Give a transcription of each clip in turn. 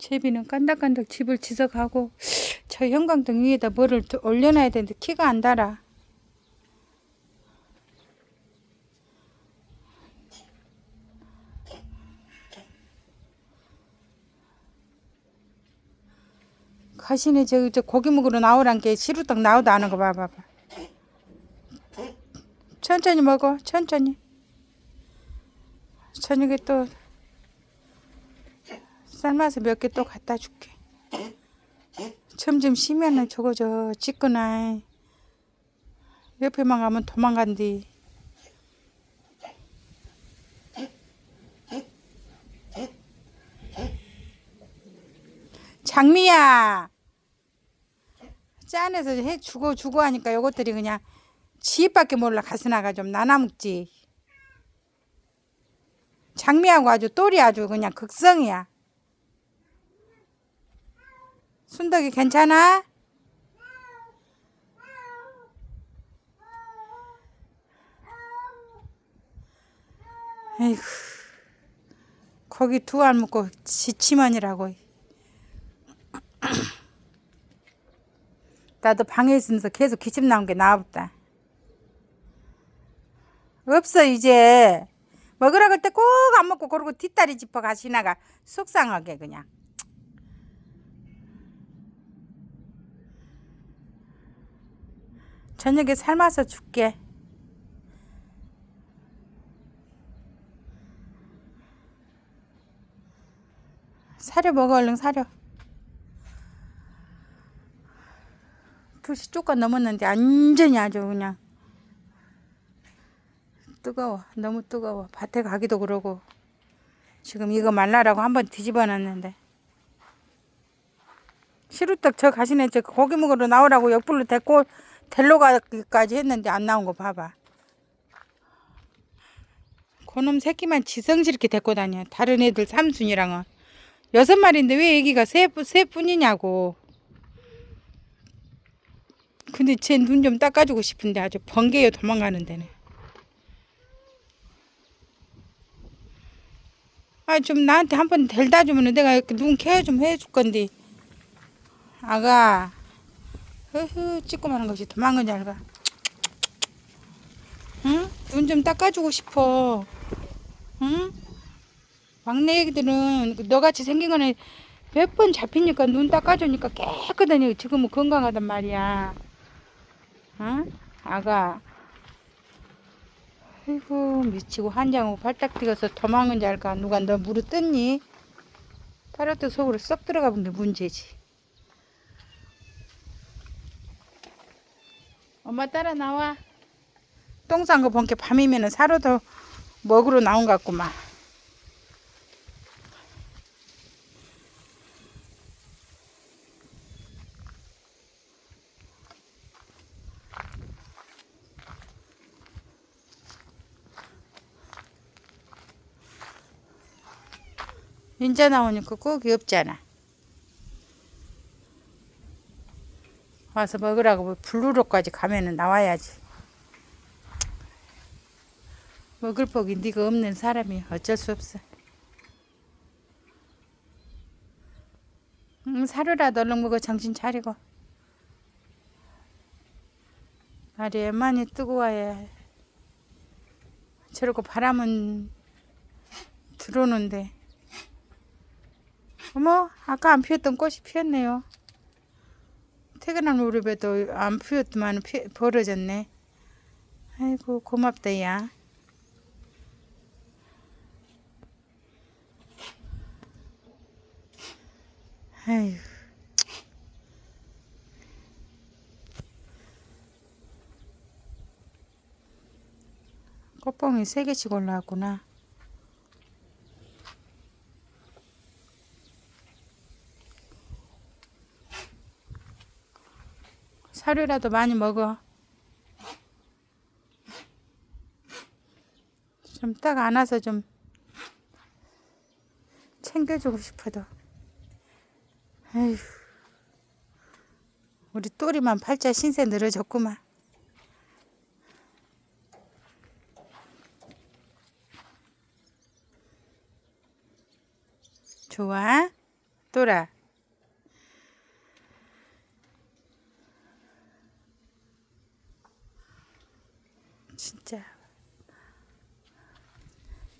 제비는 깐닥깐닥 집을 지석하고 저 형광등 위에다 뭐를 더 올려놔야 되는데 키가 안 달아. 가시네 저, 저 고기 먹으러 나오란 게 시루떡 나오도 안 하고 봐봐봐. 천천히 먹어 천천히. 저녁에 또 삶아서 몇 개 또 갖다 줄게. 점점 쉬면은 저거 저 찌끄나. 옆에만 가면 도망간디. 장미야. 짠해서 해 주고 주고 하니까 요것들이 그냥 지입밖에 몰라 가스나가 좀 나눠먹지. 장미하고 아주 똘이 아주 그냥 극성이야. 순덕이 괜찮아? 에이구, 거기 두 알 묶고 지치만이라고. 나도 방에 있으면서 계속 기침 나온 게 나왔다. 없어 이제 먹으라 그럴 때 꼭 안 먹고 그러고 뒷다리 짚어 가시나가 속상하게 그냥. 저녁에 삶아서 줄게. 사료 먹어 얼른 사료. 2시 조금 넘었는데 완전히 아주 그냥 뜨거워. 너무 뜨거워. 밭에 가기도 그러고 지금 이거 말라라고 한번 뒤집어 놨는데 시루떡 저 가시네 저 고기 먹으러 나오라고 옆불로 데리고 델로 가기까지 했는데 안 나온 거 봐봐. 그놈 새끼만 지성스럽게 데리고 다녀. 다른 애들 삼순이랑은 여섯 마리인데 왜 애기가 세, 세 뿐이냐고. 근데 쟤 눈 좀 닦아주고 싶은데 아주 번개요 도망가는 데는. 아좀 나한테 한 번 델다 주면은 내가 눈 케어 좀 해줄 건데. 아가. 흐흐 찌끄마한 것이 도망은 잘 가. 응? 눈 좀 닦아주고 싶어. 응? 막내 애기들은 너같이 생긴 거는 몇 번 잡히니까 눈 닦아주니까 깨끗하니 지금은 건강하단 말이야. 응? 아가. 아이고 미치고 한장하고 발딱 뛰어서 도망은 잘 가. 누가 너 무릎 뜯니? 타로트 속으로 썩 들어가 본 게 문제지. 엄마 따라 나와. 똥 싼 거 본 게 밤이면은 사료도 먹으러 나온 것 같구만. 인자 나오니까 꼭이 없잖아. 와서 먹으라고 뭐 블루로까지 가면은 나와야지. 먹을 복이 네가 없는 사람이 어쩔 수 없어. 응, 사료라도 얼른 먹어 정신 차리고. 날이 많이 뜨고 와야 저러고 바람은 들어오는데. 어머, 아까 안 피었던 꽃이 피었네요. 퇴근한 무렵에도 안 피었더만 피, 벌어졌네. 아이고 고맙다 야. 아휴. 꽃봉이 세 개씩 올라왔구나. 사료라도 많이 먹어. 좀 딱 안아서 좀 챙겨주고 싶어도. 에휴. 우리 또리만 팔자 신세 늘어졌구만. 좋아? 또라. 진짜.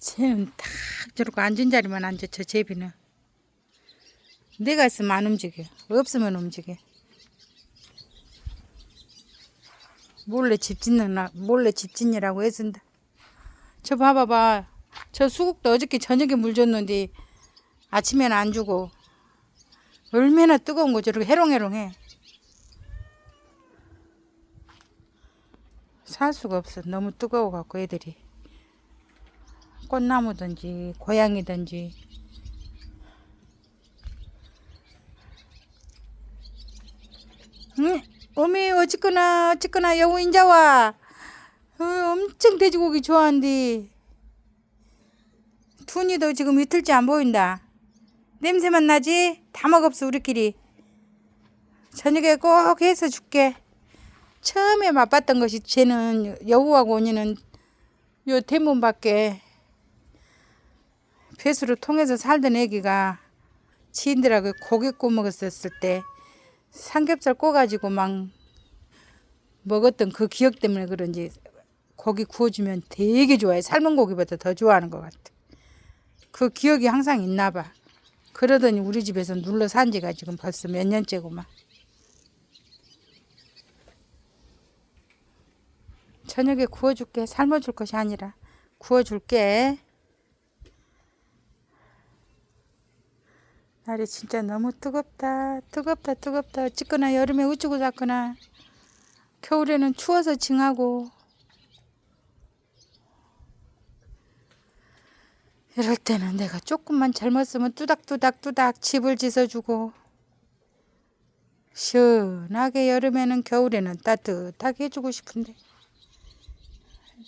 쟤는 딱 저러고 앉은 자리만 앉아, 저 제비는. 내가 있으면 안 움직여. 없으면 움직여. 몰래 집 짓느라, 몰래 집 짓느라고 애쓴다. 저 봐봐봐. 저 수국도 어저께 저녁에 물 줬는데 아침에는 안 주고 얼마나 뜨거운 거 저렇게 해롱해롱해. 살 수가 없어. 너무 뜨거워 갖고 애들이. 꽃나무든지 고양이든지. 응? 어미 어찌거나 어찌거나 여우 인자 와. 어, 엄청 돼지고기 좋아한디. 툰이도 지금 이틀째 안 보인다. 냄새만 나지? 다 먹었어 우리끼리. 저녁에 꼭 해서 줄게. 처음에 맛봤던 것이 쟤는 여우하고 언니는 요 대문 밖에 배수로 통해서 살던 애기가 지인들하고 고기 구워 먹었었을 때 삼겹살 구워가지고 막 먹었던 그 기억 때문에 그런지 고기 구워주면 되게 좋아해. 삶은 고기보다 더 좋아하는 것 같아. 그 기억이 항상 있나 봐. 그러더니 우리 집에서 눌러 산 지가 지금 벌써 몇 년째구만. 저녁에 구워줄게. 삶아줄 것이 아니라 구워줄게. 날이 진짜 너무 뜨겁다. 뜨겁다, 뜨겁다. 어찌거나 여름에 우쭈고 잤거나 겨울에는 추워서 징하고 이럴 때는 내가 조금만 잘못쓰면 뚜닥뚜닥 뚜닥 집을 짓어주고 시원하게 여름에는 겨울에는 따뜻하게 해주고 싶은데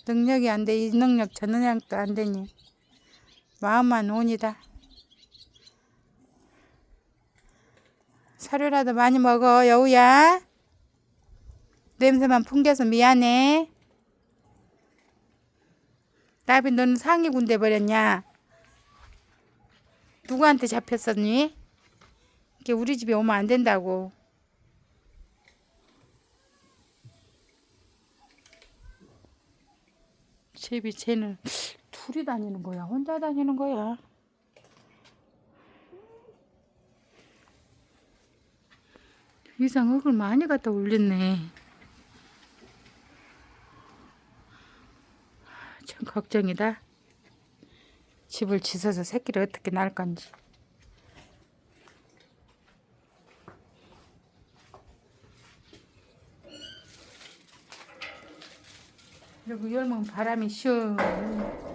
능력이 안 돼. 이 능력 저 능력도 안 되니 마음만 온이다. 사료라도 많이 먹어 여우야. 냄새만 풍겨서 미안해. 나비 너는 상위 군대 버렸냐? 누구한테 잡혔었니? 이게 우리 집에 오면 안 된다고. 제비 쟤는 둘이 다니는 거야? 혼자 다니는 거야? 이상 흙을 많이 갖다 올렸네. 참 걱정이다. 집을 짓어서 새끼를 어떻게 낳을 건지. 그리고 열면 바람이 시원해.